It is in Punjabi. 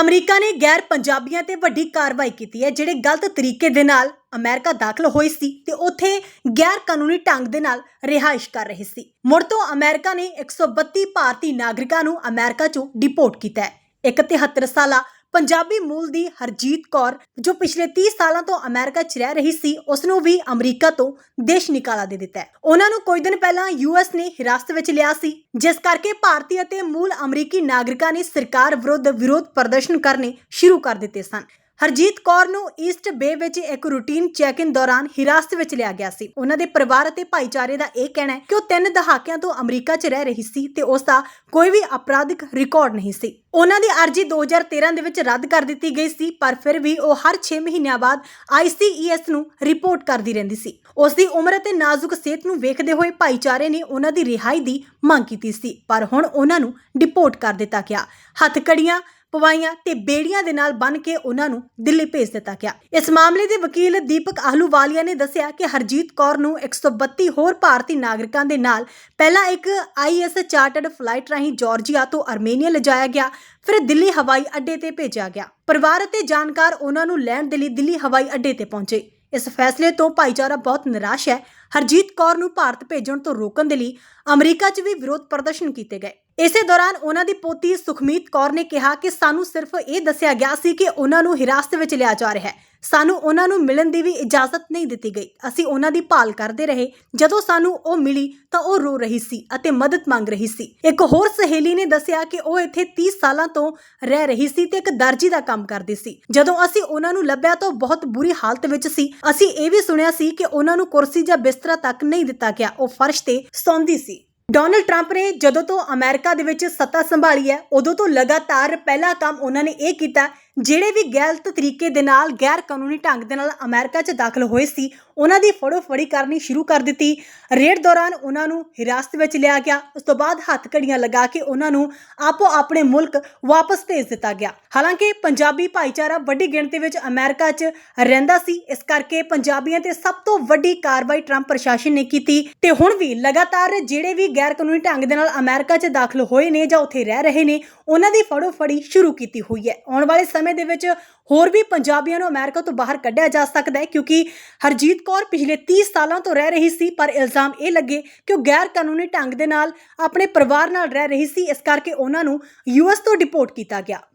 ਅਮਰੀਕਾ ਨੇ ਗੈਰ ਪੰਜਾਬੀਆਂ ਤੇ ਵੱਡੀ ਕਾਰਵਾਈ ਕੀਤੀ ਹੈ, ਜਿਹੜੇ ਗਲਤ ਤਰੀਕੇ ਦੇ ਨਾਲ ਅਮਰੀਕਾ ਦਾਖਲ ਹੋਏ ਸੀ ਤੇ ਉੱਥੇ ਗੈਰ ਕਾਨੂੰਨੀ ਢੰਗ ਦੇ ਨਾਲ ਰਿਹਾਇਸ਼ ਕਰ ਰਹੇ ਸੀ। ਮੁੜ ਤੋਂ ਅਮਰੀਕਾ ਨੇ 132 ਭਾਰਤੀ ਨਾਗਰਿਕਾਂ ਨੂੰ ਅਮਰੀਕਾ ਚੋਂ ਡਿਪੋਰਟ ਕੀਤਾ ਹੈ। ਇੱਕ 73 ਸਾਲਾ ਪੰਜਾਬੀ ਮੂਲ ਦੀ ਹਰਜੀਤ ਕੌਰ, ਜੋ ਪਿਛਲੇ 30 ਸਾਲਾਂ ਤੋਂ ਅਮਰੀਕਾ 'ਚ ਰਹਿ ਰਹੀ ਸੀ ਉਸ ਨੂੰ ਵੀ ਅਮਰੀਕਾ ਤੋਂ ਦੇਸ਼ ਨਿਕਾਲਾ ਦੇ ਦਿੱਤਾ ਹੈ। ਉਹਨਾਂ ਨੂੰ ਕੁਝ ਦਿਨ ਪਹਿਲਾਂ ਯੂਐਸ ਨੇ ਹਿਰਾਸਤ ਵਿੱਚ ਲਿਆ ਸੀ, ਜਿਸ ਕਰਕੇ ਭਾਰਤੀ ਅਤੇ ਮੂਲ ਅਮਰੀਕੀ ਨਾਗਰਿਕਾਂ ਨੇ ਸਰਕਾਰ ਵਿਰੁੱਧ ਵਿਰੋਧ ਪ੍ਰਦਰਸ਼ਨ ਕਰਨੇ ਸ਼ੁਰੂ ਕਰ ਦਿੱਤੇ ਸਨ। ਹਰਜੀਤ ਕੌਰ ਨੂੰ ਈਸਟ ਬੇ ਵਿੱਚ ਇੱਕ ਰੂਟੀਨ ਚੈੱਕ-ਇਨ ਦੌਰਾਨ ਹਿਰਾਸਤ ਵਿੱਚ ਲਿਆ ਗਿਆ ਸੀ। ਉਹਨਾਂ ਦੇ ਪਰਿਵਾਰ ਅਤੇ ਭਾਈਚਾਰੇ ਦਾ ਇਹ ਕਹਿਣਾ ਹੈ ਕਿ ਉਹ ਤਿੰਨ ਦਹਾਕਿਆਂ ਤੋਂ ਅਮਰੀਕਾ 'ਚ ਰਹਿ ਰਹੀ ਸੀ ਤੇ ਉਸ ਦਾ ਕੋਈ ਵੀ ਅਪਰਾਧਿਕ ਰਿਕਾਰਡ ਨਹੀਂ ਸੀ। ਉਹਨਾਂ ਦੀ ਅਰਜ਼ੀ 2013 ਦੇ ਵਿੱਚ ਰੱਦ ਕਰ ਦਿੱਤੀ ਗਈ ਸੀ, ਪਰ ਫਿਰ ਵੀ ਉਹ ਹਰ 6 ਮਹੀਨਿਆਂ ਬਾਅਦ ICES ਨੂੰ ਰਿਪੋਰਟ ਕਰਦੀ ਰਹਿੰਦੀ ਸੀ। ਉਸ ਦੀ ਉਮਰ ਅਤੇ ਨਾਜ਼ੁਕ ਸਿਹਤ ਨੂੰ ਵੇਖਦੇ ਹੋਏ ਭਾਈਚਾਰੇ ਨੇ ਉਹਨਾਂ ਦੀ ਰਿਹਾਈ ਦੀ ਮੰਗ ਕੀਤੀ ਸੀ, ਪਰ ਹੁਣ ਉਹਨਾਂ ਨੂੰ ਡਿਪੋਰਟ ਕਰ ਦਿੱਤਾ ਗਿਆ। ਹੱਥਕੜੀਆਂ ਪਵਾਈਆਂ ਤੇ ਬੇੜੀਆਂ ਦੇ ਨਾਲ ਬੰਨ ਕੇ ਉਹਨਾਂ ਨੂੰ ਦਿੱਲੀ ਭੇਜ ਦਿੱਤਾ ਗਿਆ। ਇਸ ਮਾਮਲੇ ਦੇ ਵਕੀਲ ਦੀਪਕ ਆਹਲੂਵਾਲੀਆ ਨੇ ਦੱਸਿਆ ਕਿ ਹਰਜੀਤ ਕੌਰ ਨੂੰ 132 ਹੋਰ ਭਾਰਤੀ ਨਾਗਰਿਕਾਂ ਦੇ ਨਾਲ ਪਹਿਲਾਂ ਇੱਕ ਆਈਐਸ ਚਾਰਟਰਡ ਫਲਾਈਟ ਰਾਹੀਂ ਜਾਰਜੀਆ ਤੋਂ ਅਰਮੇਨੀਆ ਲਿਜਾਇਆ ਗਿਆ, ਫਿਰ ਦਿੱਲੀ ਹਵਾਈ ਅੱਡੇ ਤੇ ਭੇਜਿਆ ਗਿਆ। ਪਰਿਵਾਰ ਅਤੇ ਜਾਣਕਾਰ ਉਹਨਾਂ ਨੂੰ ਲੈਣ ਦੇ ਲਈ ਦਿੱਲੀ ਹਵਾਈ ਅੱਡੇ ਤੇ ਪਹੁੰਚੇ। ਇਸ ਫੈਸਲੇ ਤੋਂ ਭਾਈਚਾਰਾ ਬਹੁਤ ਨਿਰਾਸ਼ ਹੈ। ਹਰਜੀਤ ਕੌਰ ਨੂੰ ਭਾਰਤ ਭੇਜਣ ਤੋਂ ਰੋਕਣ ਦੇ ਲਈ ਅਮਰੀਕਾ 'ਚ ਵੀ ਵਿਰੋਧ ਪ੍ਰਦਰਸ਼ਨ ਕੀਤੇ ਗਏ। ਇਸੇ ਦੌਰਾਨ ਉਹਨਾਂ ਦੀ ਪੋਤੀ ਸੁਖਮੀਤ ਕੌਰ ਨੇ ਕਿਹਾ ਕਿ ਸਾਨੂੰ ਸਿਰਫ ਇਹ ਦੱਸਿਆ ਗਿਆ ਸੀ ਕਿ ਉਹਨਾਂ ਨੂੰ ਹਿਰਾਸਤ ਵਿੱਚ ਲਿਆ ਜਾ ਰਿਹਾ ਹੈ। ਸਾਨੂੰ ਉਹਨਾਂ ਨੂੰ ਮਿਲਣ ਦੀ ਵੀ ਇਜਾਜ਼ਤ ਨਹੀਂ ਦਿੱਤੀ ਗਈ। ਅਸੀਂ ਉਹਨਾਂ ਦੀ ਭਾਲ ਕਰਦੇ ਰਹੇ। ਜਦੋਂ ਸਾਨੂੰ ਉਹ ਮਿਲੀ ਤਾਂ ਉਹ ਰੋ ਰਹੀ ਸੀ ਅਤੇ ਮਦਦ ਮੰਗ ਰਹੀ ਸੀ। ਇੱਕ ਹੋਰ ਸਹੇਲੀ ਨੇ ਦੱਸਿਆ ਕਿ ਉਹ ਇੱਥੇ 30 ਸਾਲਾਂ ਤੋਂ ਰਹਿ ਰਹੀ ਸੀ ਤੇ ਇੱਕ ਦਰਜੀ ਦਾ ਕੰਮ ਕਰਦੀ ਸੀ। ਜਦੋਂ ਅਸੀਂ ਉਹਨਾਂ ਨੂੰ ਲੱਭਿਆ ਤਾਂ ਬਹੁਤ ਬੁਰੀ ਹਾਲਤ ਵਿੱਚ ਸੀ। ਅਸੀਂ ਇਹ ਵੀ ਸੁਣਿਆ ਸੀ ਕਿ ਉਹਨਾਂ ਨੂੰ ਕੁਰਸੀ ਜਾਂ ਬਿਸਤਰਾ ਤੱਕ ਨਹੀਂ ਦਿੱਤਾ ਗਿਆ। ਉਹ ਫਰਸ਼ ਤੇ ਸੌਂਦੀ ਸੀ। ਡੋਨਲਡ ਟਰੰਪ ਨੇ ਜਦੋਂ ਤੋਂ ਅਮਰੀਕਾ ਦੇ ਵਿੱਚ ਸੱਤਾ ਸੰਭਾਲੀ ਹੈ, ਉਦੋਂ ਤੋਂ ਲਗਾਤਾਰ ਪਹਿਲਾ ਕੰਮ ਉਹਨਾਂ ਨੇ ਇਹ ਕੀਤਾ ਜਿਹੜੇ ਵੀ ਗਲਤ ਤਰੀਕੇ ਦੇ ਨਾਲ ਗੈਰ ਕਾਨੂੰਨੀ ਢੰਗ ਦੇ ਨਾਲ ਅਮਰੀਕਾ 'ਚ ਦਾਖਲ ਹੋਏ ਸੀ, ਉਹਨਾਂ ਦੀ ਫੜੋ ਫੜੀ ਕਰਨੀ ਸ਼ੁਰੂ ਕਰ ਦਿੱਤੀ। ਰੇਡ ਦੌਰਾਨ ਉਹਨਾਂ ਨੂੰ ਹਿਰਾਸਤ ਵਿੱਚ ਲਿਆ ਗਿਆ। ਉਸ ਤੋਂ ਬਾਅਦ ਹੱਥ ਲਗਾ ਕੇ ਉਹਨਾਂ ਨੂੰ ਆਪੋ ਆਪਣੇ ਮੁਲਕ ਵਾਪਸ ਭੇਜ ਦਿੱਤਾ ਗਿਆ। ਹਾਲਾਂਕਿ, ਪੰਜਾਬੀ ਭਾਈਚਾਰਾ ਵੱਡੀ ਗਿਣਤੀ ਵਿੱਚ ਅਮਰੀਕਾ 'ਚ ਰਹਿੰਦਾ ਸੀ। ਇਸ ਕਰਕੇ ਪੰਜਾਬੀਆਂ ਤੇ ਸਭ ਤੋਂ ਵੱਡੀ ਕਾਰਵਾਈ ਟਰੰਪ ਪ੍ਰਸ਼ਾਸਨ ਨੇ ਕੀਤੀ। ਤੇ ਹੁਣ ਵੀ ਲਗਾਤਾਰ ਜਿਹੜੇ ਵੀ ਗੈਰ ਕਾਨੂੰਨੀ ਢੰਗ ਦੇ ਨਾਲ ਅਮਰੀਕਾ 'ਚ ਦਾਖਲ ਹੋਏ ਨੇ ਜਾਂ ਉੱਥੇ ਰਹਿ ਰਹੇ ਨੇ, ਉਹਨਾਂ ਦੀ ਫੜੋ ਫੜੀ ਸ਼ੁਰੂ ਕੀਤੀ ਹੋਈ ਹੈ। ਆਉਣ ਵਾਲੇ ਸਮੇਂ ਦੇ ਵਿੱਚ ਹੋਰ ਵੀ ਪੰਜਾਬੀਆਂ ਨੂੰ ਅਮਰੀਕਾ ਤੋਂ ਬਾਹਰ ਕੱਢਿਆ ਜਾ ਸਕਦਾ ਹੈ ਕਿਉਂਕਿ ਹਰਜੀਤ ਕੌਰ ਪਿਛਲੇ 30 ਸਾਲਾਂ ਤੋਂ ਰਹਿ ਰਹੀ ਸੀ, ਪਰ ਇਲਜ਼ਾਮ ਇਹ ਲੱਗੇ ਕਿ ਉਹ ਗੈਰ ਕਾਨੂੰਨੀ ਢੰਗ ਦੇ ਨਾਲ ਆਪਣੇ ਪਰਿਵਾਰ ਨਾਲ ਰਹਿ ਰਹੀ ਸੀ, ਇਸ ਕਰਕੇ ਉਹਨਾਂ ਨੂੰ ਯੂਐਸ ਤੋਂ ਡਿਪੋਰਟ ਕੀਤਾ ਗਿਆ।